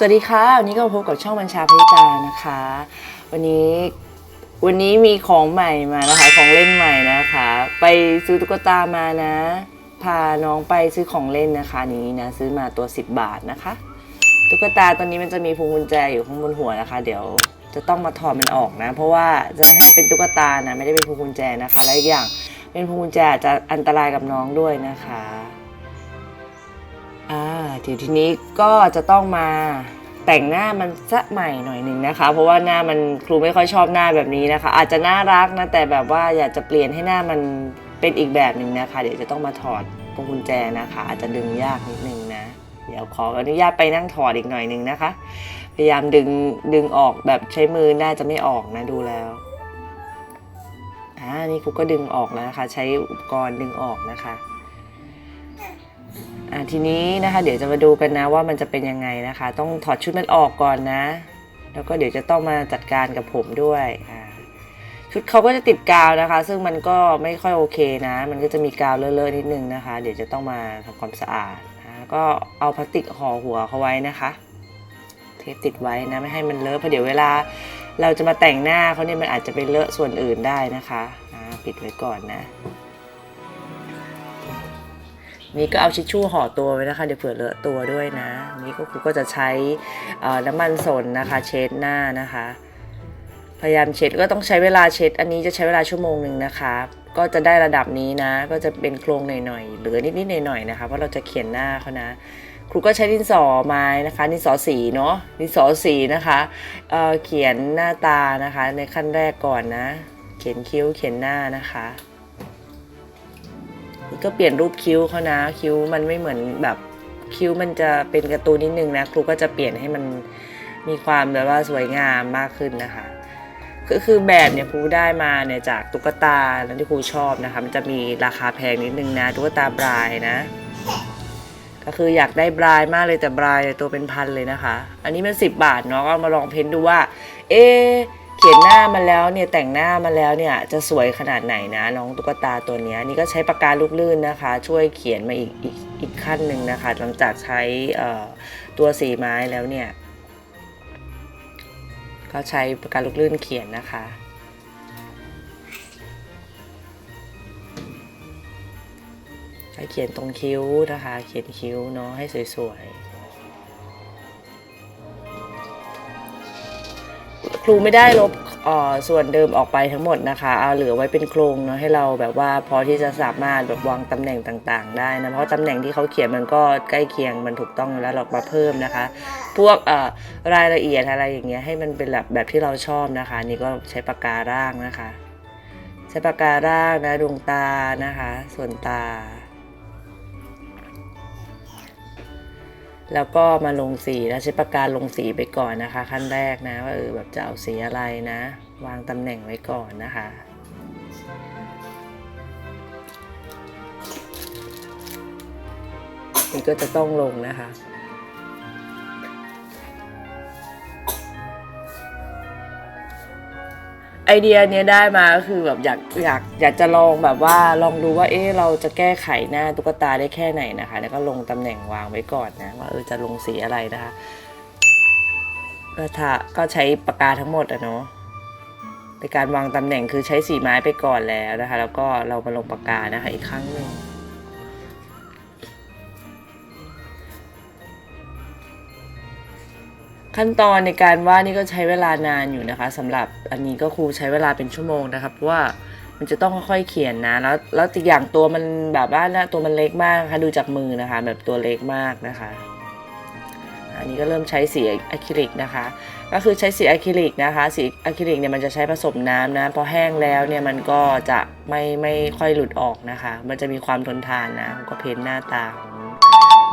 สวัสดีค่ะ วันนี้ก็มาพบกับช่องบัญชาพิจารนะคะ วันนี้วันนี้มีของใหม่มานะคะ ของเล่นใหม่นะคะ ไปซื้อตุ๊กตามานะ พาน้องไปซื้อของเล่นนะคะ นี้นะซื้อมาตัว 10 บาทนะคะ ตุ๊กตาตัวนี้มันจะมีพวงกุญแจอยู่ข้างบนหัวนะคะ เดี๋ยวจะต้องมาถอดมันออกนะ เพราะว่าจะให้เป็นตุ๊กตานะไม่ได้เป็นพวงกุญแจนะคะ และอีกอย่างเป็นพวงกุญแจจะอันตรายกับน้องด้วยนะคะ เดี๋ยวทีนี้ก็จะต้องมาแต่งหน้ามันสักใหม่หน่อยหนึ่งนะคะ เพราะว่าหน้ามันครูไม่ค่อยชอบหน้าแบบนี้นะคะ อาจจะน่ารักนะแต่แบบว่าอยากจะเปลี่ยนให้หน้ามันเป็นอีกแบบหนึ่งนะคะ เดี๋ยวจะต้องมาถอดพวงกุญแจนะคะ อาจจะดึงยากนิดนึงนะเดี๋ยวขออนุญาตไปนั่งถอดอีกหน่อยหนึ่งนะคะ พยายามดึงดึงออกแบบใช้มือน่าจะไม่ออกนะดูแล้วอ่านี่ครูก็ดึงออกแล้วนะคะ ใช้อุปกรณ์ดึงออกนะคะ ทีนี้นะคะเดี๋ยวจะมาดูกันนะว่ามันจะเป็นยังไงนะคะ ต้องถอดชุดมันออกก่อนนะ แล้วก็เดี๋ยวจะต้องมาจัดการกับผมด้วยชุดเขาก็จะติดกาวนะคะ ซึ่งมันก็ไม่ค่อยโอเคนะ มันก็จะมีกาวเลอะๆนิดนึงนะคะ เดี๋ยวจะต้องมาทำความสะอาดนะก็เอาพลาสติกห่อหัวเขาไว้นะคะ เทปติดไว้นะไม่ให้มันเลอะเพราะเดี๋ยวเวลาเราจะมาแต่งหน้าเขาเนี่ยมันอาจจะไปเลอะส่วนอื่นได้นะคะปิดไว้ก่อนนะ นี่ก็เอาชิชชู่ห่อตัวไว้นะคะ เดี๋ยวเผื่อเลอะตัวด้วยนะ นี่ก็ครูก็จะใช้น้ำมันสนนะคะ เช็ดหน้านะคะ พยายามเช็ดก็ต้องใช้เวลาเช็ด อันนี้จะใช้เวลาชั่วโมงหนึ่งนะคะ ก็จะได้ระดับนี้นะ ก็จะเป็นโครงหน่อยๆเหลือนิดๆหน่อยๆนะคะเพราะเราจะเขียนหน้าเขานะครูก็ใช้ดินสอไม้นะคะ ดินสอสีเนาะดินสอสีนะคะเเขียนหน้าตานะคะ ในขั้นแรกก่อนนะ เขียนคิ้วเขียนหน้านะคะ ก็เปลี่ยนรูปคิ้วเขานะคิ้วมันไม่เหมือนแบบคิ้วมันจะเป็นการ์ตูนนิดนึงนะครูก็จะเปลี่ยนให้มันมีความแบบว่าสวยงามมากขึ้นนะคะก็คือแบบเนี่ยครูได้มาเนี่ยจากตุ๊กตาแล้วที่ครูชอบนะคะมันจะมีราคาแพงนิดนึงนะตุ๊กตาบรายนะ ก็คืออยากได้บรายมากเลยแต่บรายตัวเป็นพันเลยนะคะ อันนี้มัน10บบาทเนาะก็มาลองเพ้นดูว่า เอ๊ เขียนหน้ามาแล้วเนี่ยแต่งหน้ามาแล้วเนี่ยจะสวยขนาดไหนนะน้องตุ๊กตาตัวนี้นี่ก็ใช้ปากกาลูกลื่นนะคะ ช่วยเขียนมาอีกอีกอีกขั้นหนึ่งนะคะ หลังจากใช้ตัวสีไม้แล้วเนี่ยก็ใช้ปากกาลูกลื่นเขียนนะคะใช้เขียนตรงคิ้วนะคะ เขียนคิ้วเนาะให้สวยๆ รูไม่ได้ลบส่วนเดิมออกไปทั้งหมดนะคะเอาเหลือไว้เป็นโครงเนาะให้เราแบบว่าพอที่จะสามารถแบบวางตำแหน่งต่างๆ ได้นะเพราะตำแหน่งที่เขาเขียนมันก็ใกล้เคียงมันถูกต้องแล้วเรามาเพิ่มนะคะ พวกรายละเอียดอะไรอย่างเงี้ยให้มันเป็นแบบแบบที่เราชอบนะคะ นี่ก็ใช้ปากการ่างนะคะ ใช้ปากการ่างนะดวงตานะคะ ส่วนตา แล้วก็มาลงสีแล้วใช้ปากกาลงสีไปก่อนนะคะ ขั้นแรกนะว่าเออแบบจะเอาสีอะไรนะ วางตำแหน่งไว้ก่อนนะคะนี่ก็จะต้องลงนะคะ ไอเดียเนี้ยได้มาก็คือแบบอยากอยากอยากจะลองแบบว่าลองดูว่าเอ๊ะเราจะแก้ไขหน้าตุ๊กตาได้แค่ไหนนะคะ แล้วก็ลงตำแหน่งวางไว้ก่อนนะว่าเออจะลงสีอะไรนะคะก็ถ้าก็ใช้ปากกาทั้งหมดอะเนาะในการวางตำแหน่งคือใช้สีไม้ไปก่อนแล้วนะคะ แล้วก็เรามาลงปากกานะคะอีกครั้งหนึ่ง ขั้นตอนในการวาดนี่ก็ใช้เวลานานอยู่นะคะสำหรับอันนี้ก็ครูใช้เวลาเป็นชั่วโมงนะครับเพราะว่ามันจะต้องค่อยๆเขียนนะ แล้วแล้วอีกอย่างตัวมันแบบว่านะตัวมันเล็กมากนะคะดูจากมือนะคะ แบบตัวเล็กมากนะคะ อันนี้ก็เริ่มใช้สีอะคริลิกนะคะ ก็คือใช้สีอะคริลิกนะคะ สีอะคริลิกเนี่ยมันจะใช้ผสมน้ำนะพอแห้งแล้วเนี่ยมันก็จะไม่ไม่ค่อยหลุดออกนะคะ มันจะมีความทนทานนะก็เพ้นหน้าตาของ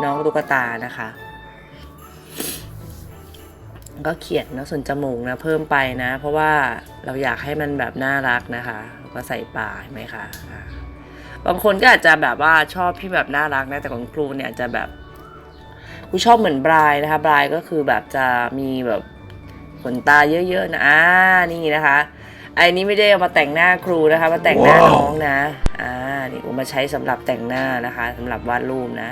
น้องตุ๊กตานะคะ ก็เขียนนะส่วนจมูกนะเพิ่มไปนะ เพราะว่าเราอยากให้มันแบบน่ารักนะคะก็ใส่ปลายไหมคะบางคนก็อาจจะแบบว่าชอบที่แบบน่ารักนะแต่ของครูเนี่ยจะแบบครูชอบเหมือนบรายนะคะบรายก็คือแบบจะมีแบบขนตาเยอะๆนะอ่านี่นะคะไอ้นี้ไม่ได้เอามาแต่งหน้าครูนะคะ มาแต่งหน้าน้องนะ อ่า นี่ครูมาใช้สำหรับแต่งหน้านะคะสำหรับวาดรูปนะ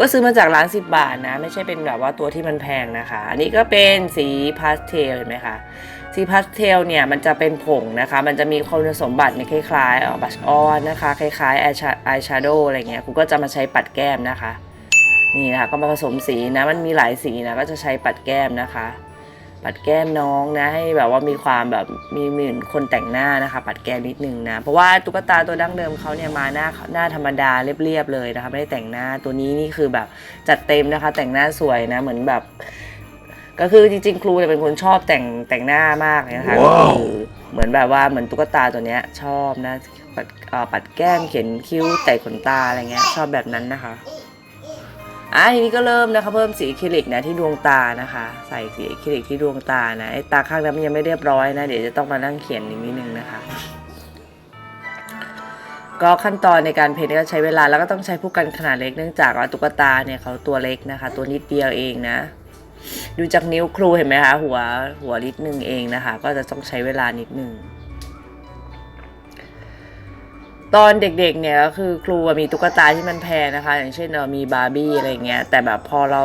ก็ซื้อมาจากร้าน 10 บาทนะ ไม่ใช่เป็นแบบว่าตัวที่มันแพงนะคะ อันนี้ก็เป็นสีพาสเทลเห็นไหมคะสีพาสเทลเนี่ยมันจะเป็นผงนะคะ มันจะมีคุณสมบัติในคล้ายๆออบัชออนนะคะ คล้ายๆอายแชโดว์อะไรเงี้ยคุณก็จะมาใช้ปัดแก้มนะคะ นี่นะคะก็มาผสมสีนะมันมีหลายสีนะก็จะใช้ปัดแก้มนะคะ ปัดแก้มน้องนะ ให้แบบว่ามีความแบบมีเหมือนคนแต่งหน้านะคะ ปัดแก้มนิดนึงนะ เพราะว่าตุ๊กตาตัวดั้งเดิมเขาเนี่ยมาหน้าหน้าธรรมดาเรียบๆเลยนะคะไม่ได้แต่งหน้าตัวนี้นี่คือแบบจัดเต็มนะคะ แต่งหน้าสวยนะเหมือนแบบ ก็คือจริงๆ ครูเนี่ยเป็นคนชอบแต่งแต่งหน้ามากเลยนะคะก็คือเหมือนแบบว่าเหมือนตุ๊กตาตัวเนี้ยชอบนะปัดเอ่อปัดแก้มเขียนคิ้วแต่ขนตาอะไรเงี้ยชอบแบบนั้นนะคะ อะทีนี้ก็เริ่มนะคะเพิ่มสีอะคริลิกนะที่ดวงตานะคะ ใส่สีอะคริลิกที่ดวงตานะไอ้ตาข้างนั้นมันยังไม่เรียบร้อยนะ เดี๋ยวจะต้องมานั่งเขียนอีกนิดนึงนะคะ ก็ขั้นตอนในการเพ้นก็ใช้เวลาแล้วก็ต้องใช้ผู้กันขนาดเล็กเนื่องจากว่าตุ๊กตาเนี่ยเขาตัวเล็กนะคะ ตัวนิดเดียวเองนะดูจากนิ้วครูเห็นไหมคะหัวหัวนิดนึงเองนะคะ ก็จะต้องใช้เวลานิดนึง ตอนเด็กๆเนี่ยก็คือครูมีตุ๊กตาที่มันแพงนะคะ อย่างเช่นมีบาร์บี้อะไรเงี้ยแต่แบบพอเรา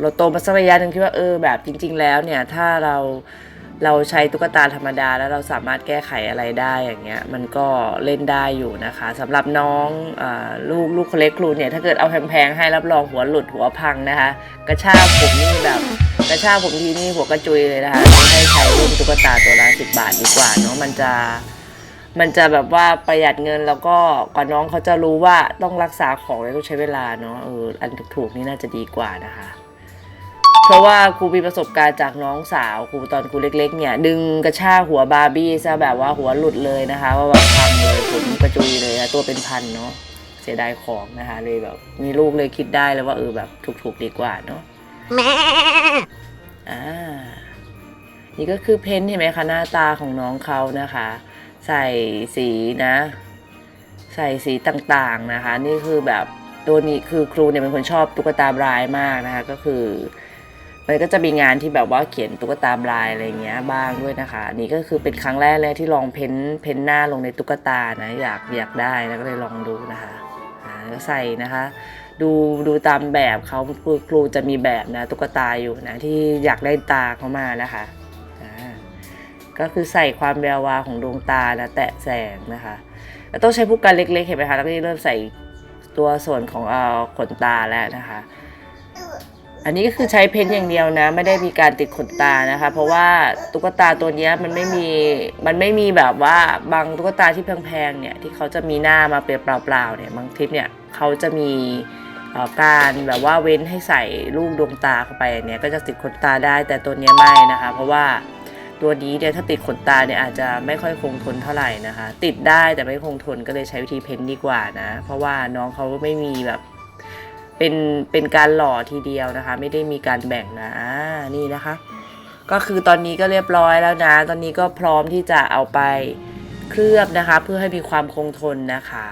เราโตมาสักระยะหนึ่งคิดว่าเออแบบจริง ๆ แล้วเนี่ยถ้าเราเราใช้ตุ๊กตาธรรมดาแล้วเราสามารถแก้ไขอะไรได้อย่างเงี้ยมันก็เล่นได้อยู่นะคะสำหรับน้องอลูกลูกคนเล็กครูเนี่ยถ้าเกิดเอาแพงๆให้รับรองหัวหลุดหัวพังนะคะ กระชากผมนี่แบบกระชากผมทีนี่หัวกระจุยเลยนะคะให้ใช้รุ่นตุ๊กตาตัวละสิบบาทดีกว่าเนาะมันจะ มันจะแบบว่าประหยัดเงินแล้วก็ก่อนน้องเขาจะรู้ว่าต้องรักษาของแล้วต้องใช้เวลาเนาะเอออันถูกๆนี่น่าจะดีกว่านะคะ เพราะว่าครูมีประสบการณ์จากน้องสาวครูตอนครูเล็ก ๆ เนี่ย ดึงกระชากหัวบาร์บี้ซะแบบว่าหัวหลุดเลยนะคะว่าแบบพังเลยผมกระจุยเลยอะตัวเป็นพันเนาะเสียดายของนะคะ เลยแบบมีลูกเลยคิดได้เลยว่าเออแบบถูกๆดีกว่าเนาะอ่านี่ก็คือเพ้นท์เห็นไหมคะหน้าตาของน้องเขานะคะ ใส่สีนะ ใส่สีต่างๆนะคะ นี่คือแบบตัวนี้คือครูเนี่ยเป็นคนชอบตุ๊กตาบรายมากนะคะ ก็คือ มันก็จะมีงานที่แบบว่าเขียนตุ๊กตาบรายอะไรเงี้ยบ้างด้วยนะคะ นี่ก็คือเป็นครั้งแรกเลยที่ลองเพ้นท์เพ้นท์หน้าลงในตุ๊กตานะอยากอยากได้แล้วก็เลยลองดูนะคะใส่นะคะ ดูดูตามแบบเขาครูครูจะมีแบบนะตุ๊กตาอยู่นะที่อยากได้ตาเขามานะคะอ่า ก็คือใส่ความแวววาวของดวงตานะแตะแสงนะคะแล้วต้องใช้ผู้กันเล็กๆเห็นไหมคะแล้วก็เริ่มใส่ตัวส่วนของเอ่อขนตาแล้วนะคะ อันนี้ก็คือใช้เพ้นอย่างเดียวนะ ไม่ได้มีการติดขนตานะคะ เพราะว่าตุ๊กตาตัวนี้มันไม่มีมันไม่มีแบบว่าบางตุ๊กตาที่แพงๆเนี่ยที่เขาจะมีหน้ามาเปล่าเปล่าๆเนี่ยบางคลิปเนี่ยเขาจะมีการแบบว่าเว้นให้ใส่ลูกดวงตาเข้าไปเนี่ยก็จะติดขนตาได้แต่ตัวนี้ไม่นะคะ เพราะว่า ตัวนี้เนี่ยถ้าติดขนตาเนี่ยอาจจะไม่ค่อยคงทนเท่าไหร่นะคะ ติดได้แต่ไม่คงทนก็เลยใช้วิธีเพ้นดีกว่านะ เพราะว่าน้องเขาไม่มีแบบเป็นเป็นการหล่อทีเดียวนะคะ ไม่ได้มีการแบ่งนะนี่นะคะ ก็คือตอนนี้ก็เรียบร้อยแล้วนะ ตอนนี้ก็พร้อมที่จะเอาไปเคลือบนะคะ เพื่อให้มีความคงทนนะคะ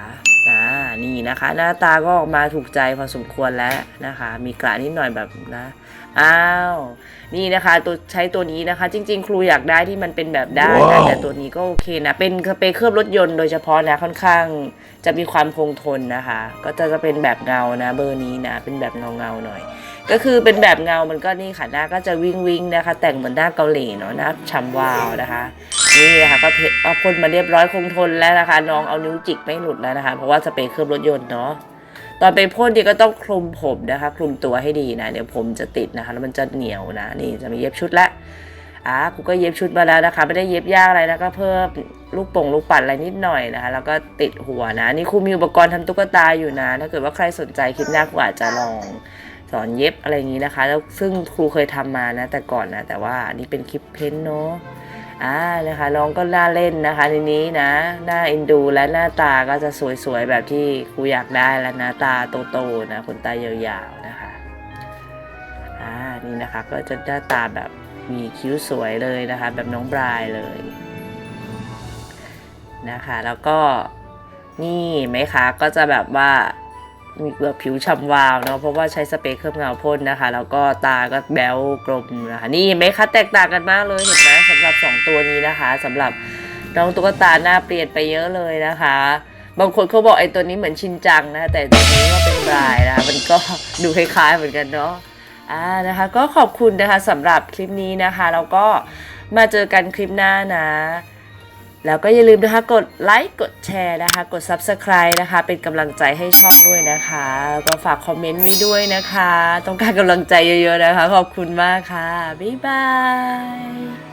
อ่า นี่นะคะ หน้าตาก็ออกมาถูกใจพอสมควรแล้วนะคะ มีกระนิดหน่อยแบบนะอ้าวนี่นะคะตัวใช้ตัวนี้นะคะ จริง ๆ ครูอยากได้ที่มันเป็นแบบด้านนะว้าวแต่ตัวนี้ก็โอเคนะ เป็นสเปรย์เคลือบรถยนต์โดยเฉพาะนะค่อนข้างจะมีความคงทนนะคะ ก็จะจะเป็นแบบเงานะเบอร์นี้นะ เป็นแบบเงาเงาๆหน่อย ก็คือเป็นแบบเงามันก็นี่ค่ะหน้าก็จะวิงวิงๆนะคะ แต่งเหมือนหน้าเกาหลีเนาะหน้าฉ่ำวาวนะคะ นี่นะคะก็เพเอาพ่นมาเรียบร้อยคงทนแล้วนะคะ น้องเอานิ้วจิกไม่หลุดแล้วนะคะ เพราะว่าสเปรย์เคลือบรถยนต์เนาะตอนไปพ่นดีก็ต้องคลุมผมนะคะ คลุมตัวให้ดีนะเดี๋ยวผมจะติดนะคะ แล้วมันจะเหนียวนะ นี่จะมีเย็บชุดละอะกูก็เย็บชุดมาแล้วนะคะ ไม่ได้เย็บยากอะไรนะก็เพิ่มลูกป่งลูกปัดอะไรนิดหน่อยนะคะ แล้วก็ติดหัวนะ นี่ครูมีอุปกรณ์ทำตุ๊กตาอยู่นะ ถ้าเกิดว่าใครสนใจคลิปหน้าครูอาจจะลองสอนเย็บอะไรอย่างนี้นะคะ แล้วซึ่งครูเคยทำมานะ แต่ก่อนนะแต่ว่านี่เป็นคลิปเพ้นเนาะ อ่านะคะน้องก็น่าเล่นนะคะทีนี้นะหน้าเอ็นดูและหน้าตาก็จะสวยๆแบบที่ครูอยากได้แล้วนะตาโตๆนะขนตายาวๆนะคะอ่านี่นะคะก็จะหน้าตาแบบมีคิ้วสวยเลยนะคะแบบน้องบรายเลยนะคะแล้วก็นี่ไหมคะก็จะแบบว่า มีแบบผิวฉ่ำวาวเนาะเพราะว่าใช้สเปรย์เคลือบเงาพ่นนะคะ แล้วก็ตาก็แบวกลมนะคะนี่เห็นไหมคะแตกต่างกันมากเลยเห็นไหมสำหรับสองตัวนี้นะคะสำหรับน้องตุ๊กตาหน้าเปลี่ยนไปเยอะเลยนะคะ บางคนเขาบอกไอ้ตัวนี้เหมือนชินจังนะ แต่ตัวนี้ก็เป็นแบายนะคะมันก็ดูคล้ายๆเหมือนกันเนาะอ่านะคะ ก็ขอบคุณนะคะสำหรับคลิปนี้นะคะแล้วก็มาเจอกันคลิปหน้านะ แล้วก็อย่าลืมนะคะกดไลค์กดแชร์นะคะ กด Subscribe นะคะ เป็นกำลังใจให้ช่องด้วยนะคะ แล้วก็ฝากคอมเมนต์ไว้ด้วยนะคะ ต้องการกำลังใจเยอะๆนะคะ ขอบคุณมากค่ะ บ๊ายบาย